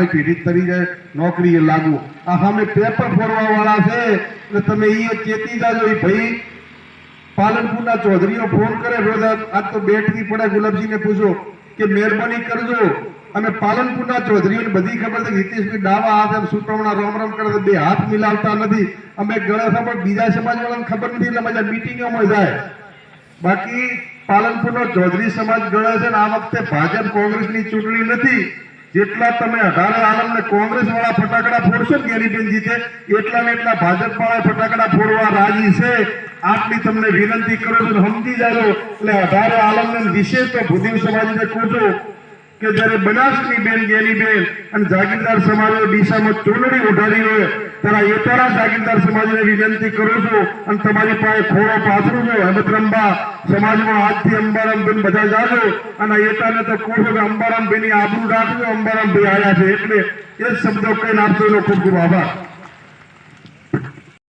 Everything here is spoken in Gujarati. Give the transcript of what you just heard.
કોઈ પીડિત તરીકે નોકરીએ લાગુ. આ સામે પેપર ફોડવા વાળા છે ને તમે એ ચેતી જાજો એ ભાઈ. પાલનપુરના ચૌધરીઓ ફોન કરે રોજ આજ તો બેઠવી પડે ગુલાબજીને પૂછો કે મહેરબાની કરજો. અને પાલનપુરના ચૌધરીઓને બધી ખબર છે હિતેશભાઈ ડાવા હાથ સુટવણા રોમ રોમ કરે બે હાથ મિલાવતા નથી. અમે ગળે પણ બીજા સમાજ વાળાને ખબર નથી એટલે મજા મિટિંગોમાં જાય. બાકી પાલનપુરનો ચૌધરી સમાજ ગણે છે ને આ વખતે ભાજપ કોંગ્રેસની ચૂંટણી નથી. જેટલા તમે અઢાર આલમને કોંગ્રેસ વાળા ફટાકડા ફોડશો ને ગેરીબેન જીતે, એટલા ને એટલા ભાજપ વાળા ફટાકડા ફોડવા રાજી છે. આટલી તમને વિનંતી કરો છો સમજી જાજો. એટલે અઢાર આલમને વિશેષ તો ભૂદેવ સમાજને કહું કે જ્યારે બનાસની બેન ગેની બેન અને જાગીરદાર સમાજે દિશામાં ચૂંટણી ઉઠાડી હોય ત્યારે એતરા જાગીરદાર સમાજને વિનંતી કરું છું અને તમારી પાસે ખોળો પાથરું છું હેમતરંબા સમાજમાં આજથી અંબારામ બેન બધા જાજો. અને એટાને તો કહું છું કે અંબારામ બેની આબરૂ રાખજો અંબારામ ભાઈ આવ્યા છે. એટલે એ જ શબ્દો કહીને આપજો એનો ખૂબ ખૂબ આભાર.